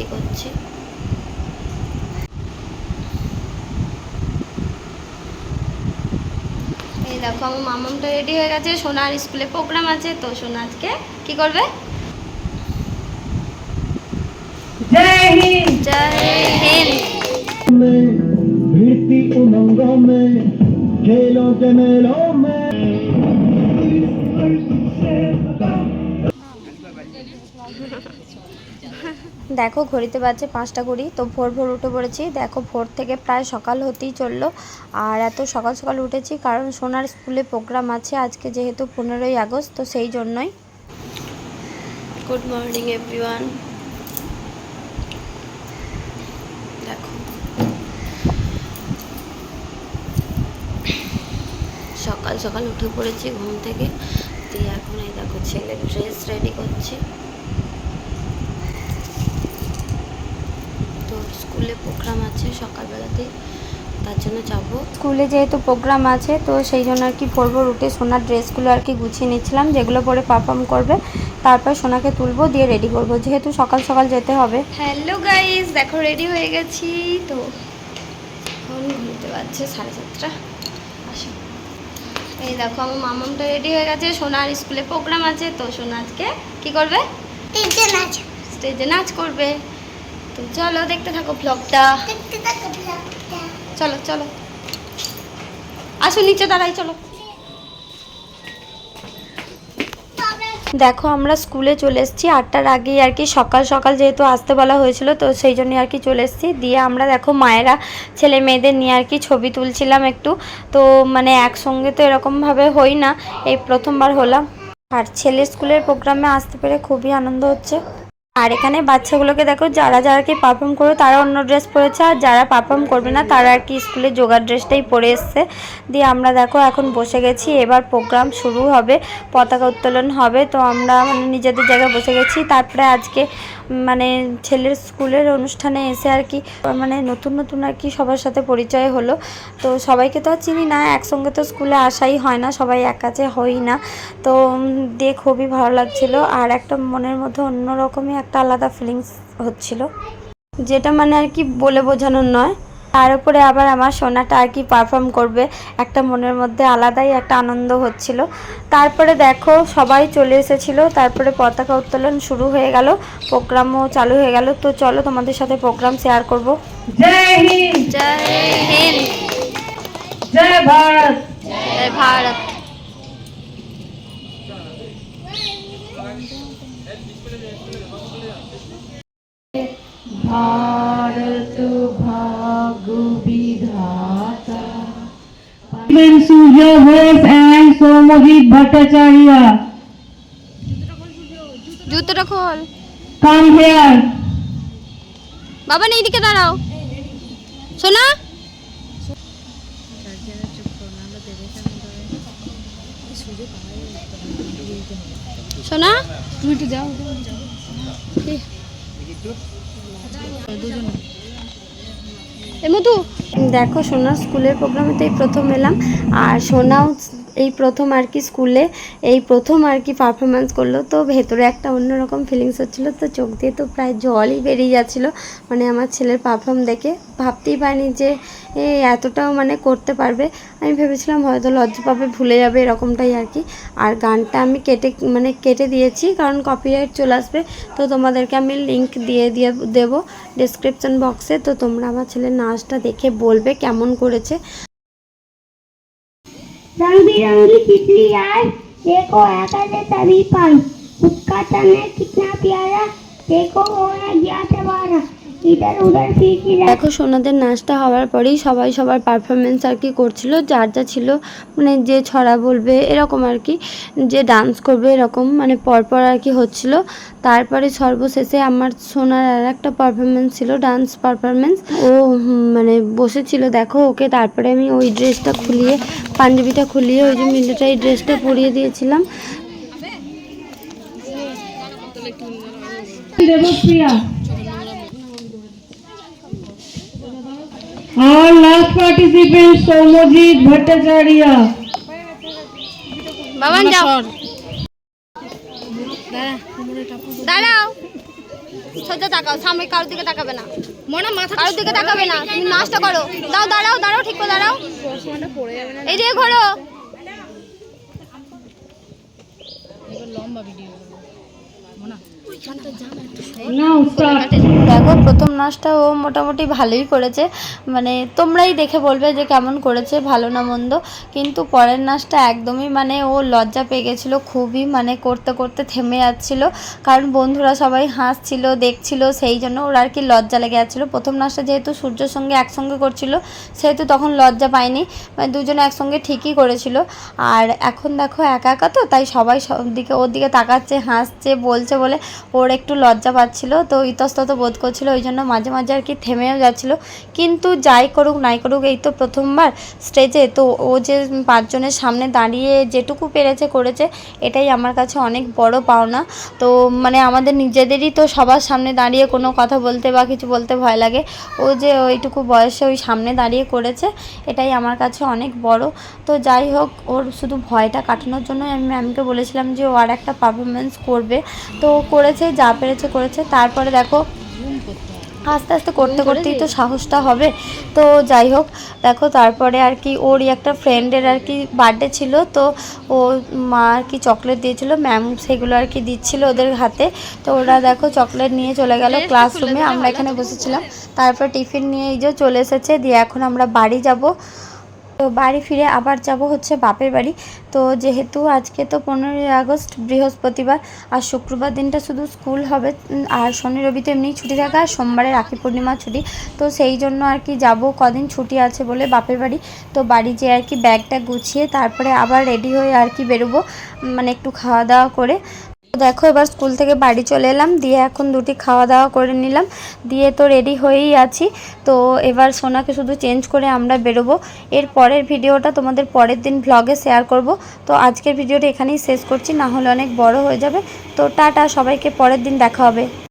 Ready করছি এই দেখো আমার মামামটা রেডি হয়ে গেছে সোনার স্কুলে প্রোগ্রাম আছে তো সোনা আজকে কি করবে जय हिंद জয় হিন্দ में भिड़ती उमंगों में खेलों के मेलों में দেখো, ঘড়িতে বাজছে পাঁচটা ঘড়ি তো ভোর ভোর উঠে পড়েছি। দেখো, ভোর থেকে প্রায় সকাল হতেই চলল। আর এত সকাল সকাল উঠেছি, কারণ সোনার স্কুলে প্রোগ্রাম আছে আজকে যেহেতু পনেরোই আগস্ট, তো সেই জন্যই। গুড মর্নিং এভরিওয়ান দেখো। সকাল সকাল উঠে পড়েছি ঘুম থেকে। দিয়ে এখন এই দেখো ছেলে ড্রেস রেডি করছি তো স্কুলে প্রোগ্রাম আছে সকালবেলাতে তার জন্য যাব। স্কুলে যেহেতু প্রোগ্রাম আছে তো সেই জন্য আর কি ভোর রুটে সোনার ড্রেসগুলো আর কি গুছিয়ে নিচ্ছিলাম যেগুলো পরে পারফর্ম করবে তারপর সোনাকে তুলবো দিয়ে রেডি করব। যেহেতু সকাল সকাল যেতে হবে। হ্যালো গাইস দেখো রেডি হয়ে গেছি তো এখন ঘুরতে পারছে সাড়ে সাতটা। আসো। এই দেখো আমার মামামটা রেডি হয়ে গেছে সোনার স্কুলে প্রোগ্রাম আছে তো সোনা আজকে কি করবে? নাচ। স্টেজে নাচ করবে। তো চলো দেখতে থাকো ব্লগটা দেখতে থাকো ব্লগটা চলো চলো। আসো নিচে দাঁড়াই চলো। দেখো আমরা স্কুলে চলে এসেছি। আটটার আগেই আর কি সকাল সকাল যেহেতু আসতে বলা হয়েছিল তো সেই জন্যই আর কি চলে এসেছি। দিয়ে আমরা দেখো মায়েরা ছেলে মেয়েদের নিয়ে আর কি ছবি তুলছিলাম একটু। তো মানে একসঙ্গে তো এরকমভাবে হই না। এই প্রথমবার হলাম। আর ছেলে স্কুলের প্রোগ্রামে আসতে পেরে খুবই আনন্দ হচ্ছে। আর এখানে বাচ্চাগুলোকে দেখো, যারা যারা কি পারফর্ম করবে তারা অন্য ড্রেস পরেছে, আর যারা পারফর্ম করবে না, তারা আর কি স্কুলে যোগার ড্রেসটাই পরে এসছে। দিয়ে আমরা দেখো, এখন বসে গেছি। এবার প্রোগ্রাম শুরু হবে, পতাকা উত্তোলন হবে। তো আমরা মানে নিজেদের জায়গায় বসে গেছি। তারপরে আজকে মানে ছেলের স্কুলের অনুষ্ঠানে এসে আর কি মানে নতুন নতুন আর কি সবার সাথে পরিচয় হলো। তো সবাইকে তো আর চিনি না, একসঙ্গে তো স্কুলে আসাই হয় না, সবাই এক কাছে হই না। তো দিয়ে খুবই ভালো লাগছিল। আর একটা মনের মধ্যে অন্যরকমই একটা আলাদা ফিলিংস হচ্ছিল। যেটা মানে আর কি বলে বোঝানোর নয়। তার উপরে আবার আমার সোনাটা আর কি পারফর্ম করবে। একটা মনের মধ্যে আলাদাই একটা আনন্দ হচ্ছিল। তারপরে দেখো সবাই চলে এসেছিল। তারপরে পতাকা উত্তোলন শুরু হয়ে গেল। প্রোগ্রামও চালু হয়ে গেল। তো চলো তোমাদের সাথে প্রোগ্রাম শেয়ার করব। জয় হিন্দ! জয় হিন্দ! জয় ভারত! জয় ভারত! भारत भाग विधाता सूर्य घोष एंड सोमजीत भट्टाचार्य জুতোটা খোল come here বাবা নেই দিকে দাঁড়াও সোনা সোনা? তুমি একটু যাও। দেখো সোনার স্কুলের প্রোগ্রামেতেই প্রথম এলাম। আর সোনাও এই প্রথম আর কি স্কুলে এই প্রথম আর কি পারফরমেন্স করল। তো ভেতরে একটা অন্যরকম ফিলিংস হচ্ছিল। তো চোখ দিয়ে তো প্রায় জলই বেরিয়ে যাচ্ছিল। মানে আমার ছেলের পারফর্ম দেখে ভাবতেই পারিনি যে এতটাও মানে করতে পারবে। আমি ভেবেছিলাম হয়তো লজ্জা পাবে, ভুলে যাবে এরকমটাই আর কি। আর গানটা আমি কেটে মানে কেটে দিয়েছি কারণ কপিরাইট চলে আসবে। তো তোমাদেরকে আমি লিঙ্ক দিয়ে দিয়ে দেবো ডিসক্রিপশন বক্সে তো তোমরা আমার ছেলের নাচটা দেখে বলবে কেমন করেছে। रंग बिरंगी तितली आए देखो आकाश तभी पाई उसका तन है कितना प्यारा, देखो, है ज्ञात हमारा দেখো সোনাদের নাচটা হওয়ার পরেই সবাই সবার পারফরমেন্স আর কি করছিল যার যা ছিল মানে যে ছড়া বলবে এরকম আর কি যে ডান্স করবে এরকম মানে পরপর আর কি হচ্ছিল। তারপরে সর্বশেষে আমার সোনার আর একটা পারফরমেন্স ছিল ডান্স পারফরমেন্স ও মানে বসেছিল দেখো ওকে তারপরে আমি ওই ড্রেসটা খুলিয়ে পাঞ্জাবিটা খুলিয়ে ওই যে মিলিটারি ড্রেসটা পরিয়ে দিয়েছিলাম। Debapriya Our last participant Somojit Bhattacharya. Baban যাও। দাঁড়াও। সোজা তাকাও সামনে কারোর দিকে তাকাবে না। মনে মাথা কারোর দিকে তাকাবে না। তুমি নাচটা করো। দাও দাঁড়াও দাঁড়াও ঠিক করে দাঁড়াও। এই দিকে ঘোরো। লম্বা ভিডিও Now start. দেখো, প্রথম নাচটা ও মোটামুটি ভালোই করেছে। মানে তোমরাই দেখে বলবে যে কেমন করেছে, ভালো না মন্দ। কিন্তু পরের নাচটা একদমই মানে ও লজ্জা পেয়ে গেছিল, খুবই মানে করতে করতে থেমে যাচ্ছিল। কারণ বন্ধুরা সবাই হাসছিল, দেখছিল, সেই জন্য ওর আর কি লজ্জা লেগে যাচ্ছিল। প্রথম নাচটা যেহেতু সূর্যর সঙ্গে একসঙ্গে করছিল, সেহেতু তখন লজ্জা পায়নি। মানে দুজনে একসঙ্গে ঠিকই করেছিল। আর এখন দেখো একা একা তো, তাই সবাই সব দিকে, ওর দিকে তাকাচ্ছে, হাসছে, বলছে বলে ওর একটু লজ্জা পাচ্ছিল। তো ইতস্তত বোধ করছিল, ওই জন্য মাঝে মাঝে আর কি থেমেও যাচ্ছিল। কিন্তু যাই করুক, নাই করুক, এই তো প্রথমবার স্টেজে তো ও যে পাঁচজনের সামনে দাঁড়িয়ে যেটুকু পেরেছে, করেছে, এটাই আমার কাছে অনেক বড় পাওনা। তো মানে আমাদের নিজেদেরই তো সবার সামনে দাঁড়িয়ে কোনো কথা বলতে বা কিছু বলতে ভয় লাগে। ও যে ওইটুকু বয়সে ওই সামনে দাঁড়িয়ে করেছে, এটাই আমার কাছে অনেক বড়। তো যাই হোক, ওর শুধু ভয়টা কাটানোর জন্য আমি ম্যামকে বলেছিলাম যে ও আর একটা পারফরমেন্স করবে। তো করেছে, যা পেরেছে করেছে। তারপরে দেখো আস্তে আস্তে করতে করতেই তো সাহসটা হবে। তো যাই হোক দেখো তারপরে আর কি ওরই একটা ফ্রেন্ডের আর কি বার্থডে ছিল তো ও মা আর কি চকলেট দিয়েছিল ম্যাম সেগুলো আর কি দিচ্ছিল ওদের হাতে। তো ওরা দেখো চকলেট নিয়ে চলে গেল ক্লাসরুমে আমরা এখানে বসেছিলাম। তারপর টিফিন নিয়ে এই যে চলে এসেছে দিয়ে এখন আমরা বাড়ি যাব। তো বাড়ি ফিরে আবার যাব হচ্ছে বাপের বাড়ি। তো যেহেতু আজকে তো পনেরোই আগস্ট, বৃহস্পতিবার, আর শুক্রবার দিনটা শুধু স্কুল হবে আর শনি, রবি তো এমনিই ছুটি থাকে, আর সোমবারে রাখি পূর্ণিমা ছুটি। তো সেই জন্য আর কি যাব, কদিন ছুটি আছে বলে বাপের বাড়ি। তো বাড়ি যেয়ে আর কি ব্যাগটা গুছিয়ে তারপরে আবার রেডি হয়ে আর কি বেরোবো মানে একটু খাওয়া দাওয়া করে। দেখো, এবার স্কুল থেকে বাড়ি চলে এলাম, দিয়ে এখন দুটি খাওয়া দাওয়া করে নিলাম। দিয়ে তো রেডি হয়েই আছি। তো এবার সোনাকে শুধু চেঞ্জ করে আমরা বেরোবো। এর পরের ভিডিওটা তোমাদের পরের দিন ভ্লগে শেয়ার করব। তো আজকের ভিডিওটা এখানেই শেষ করছি, না হলে অনেক বড় হয়ে যাবে। তো টাটা, সবাইকে পরের দিন দেখা হবে।